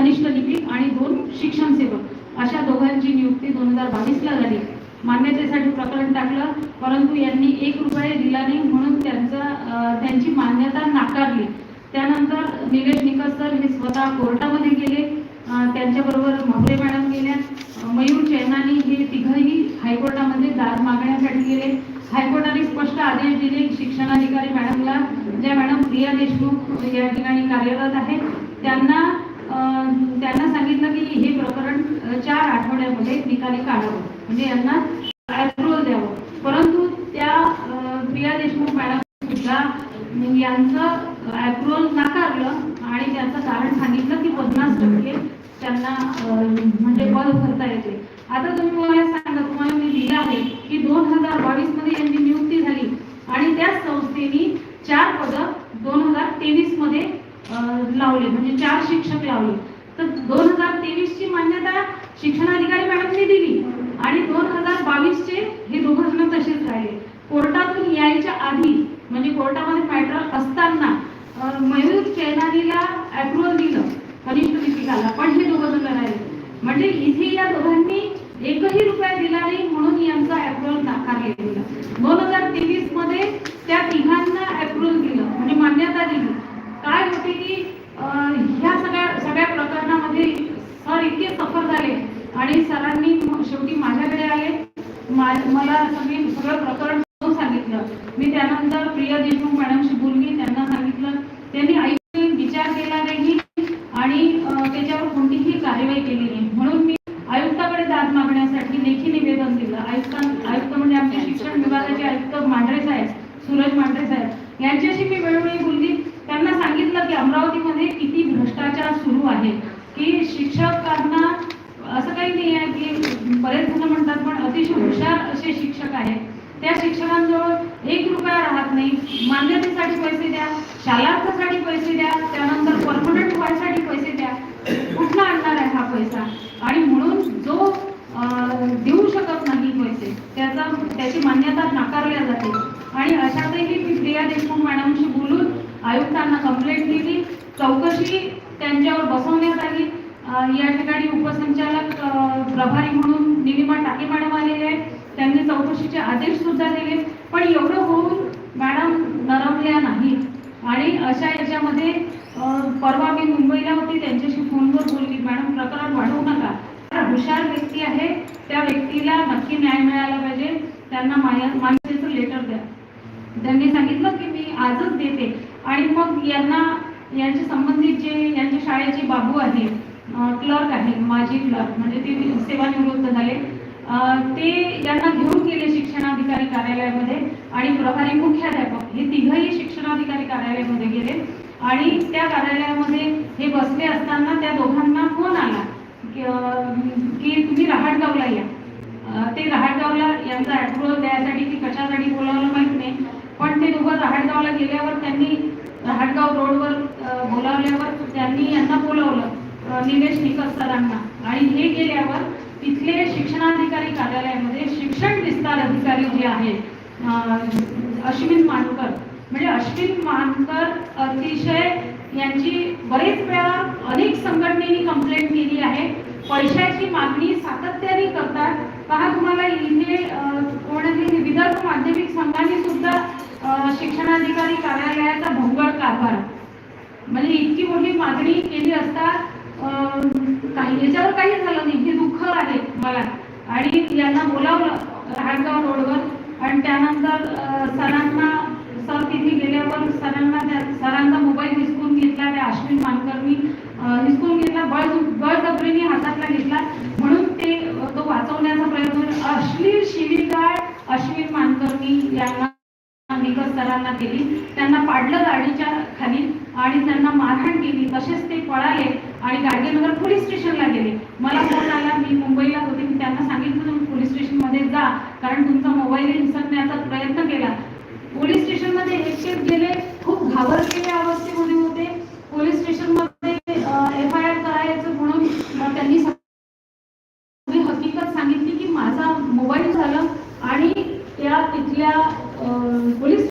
कनिष्ठ लिपिक आणि दोन शिक्षण सेवक. अशा दोघांची नियुक्ती दोन हजार बावीसला झाली. मान्यतेसाठी प्रकरण टाकलं परंतु यांनी एक रुपये दिला नाही म्हणून त्यांचा त्यांची मान्यता नाकारली. त्यानंतर निलेश निकस सर हे स्वतः कोर्टामध्ये गेले. त्यांच्याबरोबर म्हावरे मॅडम गेल्या. मयूर चैनानी हे तिघही हायकोर्टामध्ये दाद मागण्यासाठी गेले. हायकोर्टाने स्पष्ट आदेश दिले की शिक्षणाधिकारी मॅडमला ज्या मॅडम प्रिया देशमुख या ठिकाणी कार्यरत आहेत त्यांना त्यांना सांगितलं की हे प्रकरण चार आठवड्यामध्ये निकाली काढावं. म्हणजे यांना अप्रुव्हल द्यावं. परंतु त्या प्रिया देशमुख मॅडम सुद्धा यांचं अप्रुव्हल नाकारलं आणि त्याचं कारण सांगितलं की पन्नास टक्के त्यांना म्हणजे पद भरता येते. आता तुम्ही मला सांगा तुम्हाला मी दिलं आहे की दोन हजार बावीसमध्ये यांची नियुक्ती झाली आणि त्याच संस्थेने चार पद दोन हजार तेवीसमध्ये लावले म्हणजे चार शिक्षक लावले. तर दोन हजार तेवीस ची मान्यता शिक्षणाधिकारी मॅडमने दिली आणि दोन हजार बावीस चे हे दोघजण तसेच राहिले. कोर्टातून यायच्या आधी म्हणजे कोर्टामध्ये मॅटर असताना मयूर चैनानीला अप्रुव्हल दिलं कनिष्ठ लिपिकाला पण हे दोघजण राहिले. म्हणजे इथे या दोघांनी एकही रुपया दिला नाही म्हणून यांचा अप्रुव्हल नाकारले गेलं दोन हजार तेवीसमध्ये त्या तिघ अप्रुव्हल दिलं म्हणजे मान्यता दिली काय होते की अं, ह्या सगळ्या सगळ्या प्रकरणामध्ये सर इतके सफर झाले आणि सरांनी शेवटी माझ्याकडे आले. मला सगळी सगळं प्रकरण सांगितलं. मी त्यानंतर प्रिया देशमुख मॅडमशी बोलली त्यांना सांगितलं. त्यांनी ऐकून विचार केला नाही आणि त्याच्यावर कोणतीही कारवाई केली नाही. म्हणून मी आयुक्ताकडे दाद मागण्यासाठी लेखी निवेदन दिलं. आयुक्त आयुक्त म्हणजे आमचे शिक्षण विभागाचे आयुक्त मांढरे साहेब सूरज मांढरे साहेब यांच्याशी मी वेळोवेळी बोलली त्यांना सांगितलं की अमरावतीमध्ये किती भ्रष्टाचार सुरू आहे की शिक्षकांना असं काही नाही आहे की बरेच जण म्हणतात पण अतिशय हुशार असे शिक्षक आहेत त्या शिक्षकांजवळ एक रुपया राहत नाही. मान्यतेसाठी पैसे द्या शालार्थासाठी पैसे द्या त्यानंतर परमनंट व्हायसाठी पैसे द्या. कुठला आणणार आहे हा पैसा? आणि म्हणून जो देऊ शकत नाही पैसे त्याचा त्याची मान्यता नाकारल्या जाते. आणि अशातही मी प्रिया देशमुख मॅडमशी बोलून आयुक्तांना कंप्लेंट दिली. चौकशी त्यांच्यावर बसवण्यात आली. या ठिकाणी उपसंचालक प्रभारी म्हणून निलिमा टाके मॅडम आलेले आहेत. त्यांनी चौकशीचे आदेश सुद्धा दिले पण एवढं होऊन मॅडम नरमल्या नाहीत. आणि अशा याच्यामध्ये परवा मी मुंबईला होती त्यांच्याशी फोनवर बोलली मॅडम प्रकरण वाढवू नका. फार हुशार व्यक्ती आहे त्या व्यक्तीला नक्की न्याय मिळाला पाहिजे त्यांना माया मान्यतेचं लेटर द्या. त्यांनी सांगितलं की मी आजच देते. आणि मग यांना यांचे संबंधित जे यांच्या शाळेचे बाबू आहे क्लर्क आहे माजी क्लर्क म्हणजे ते सेवानिवृत्त झाले. ते यांना घेऊन गेले शिक्षणाधिकारी कार्यालयामध्ये आणि प्रभारी मुख्याध्यापक हे तिघही शिक्षणाधिकारी कार्यालयामध्ये गेले. आणि त्या कार्यालयामध्ये हे बसले असताना त्या दोघांना फोन आला की तुम्ही रहाटगावला या. ते रहाटगावला यांचा अप्रुव्हल द्यायसाठी की कशासाठी बोलावलं माहीत नाही. पण ते दोघं रहाटगावला गेल्यावर त्यांनी रहाटगाव रोडवर बोलावल्यावर त्यांनी यांना बोलावलं. निलेश निकस सरांना. आणि हे गेल्यावर तिथले शिक्षणाधिकारी कार्यालयामध्ये शिक्षण विस्तार अधिकारी जे आहेत अश्विन मानकर. म्हणजे अश्विन मानकर अतिशय यांची बरेच वेळा अनेक संघटनेनी कंप्लेंट केली आहे. पैशाची मागणी सातत्याने करतात. पहा तुम्हाला इथे अं, विदर्भ माध्यमिक संघाने सुद्धा अं, शिक्षणाधिकारी कार्यालयाचा भोंगळ कारभार. म्हणजे इतकी मोठी मागणी केली असता अं, काही याच्यावर काही झालं नाही. हे मला आणि यांना बोलावलं रहाटगाव रोडवर. आणि त्यानंतर सरांना सर तिथे गेल्यावर सरांना त्या सरांचा मोबाईल हिसकून घेतला त्या अश्विन मानकरनी. हिसकून घेतला बळ बळजबरीने हातातला घेतला. म्हणून ते तो वाचवण्याचा प्रयत्न अश्लील शिवीगाळ अश्विन मानकरनी यांना निकट सरांना केली. त्यांना पाडलं गाडीच्या खाली. आणि त्यांना मारहाण केली तसेच ते पळाले आणि गाडगेनगर पोलीस स्टेशनला गेले. मला फोन आला मी मुंबईला होते मी त्यांना सांगितलं तुम्ही पोलीस स्टेशनमध्ये जा कारण तुमचा मोबाईल हिंसकण्याचा प्रयत्न केला. पोलीस स्टेशनमध्ये एकटेच गेले खूप घाबरलेल्या अवस्थेमध्ये होते. पोलीस स्टेशनमध्ये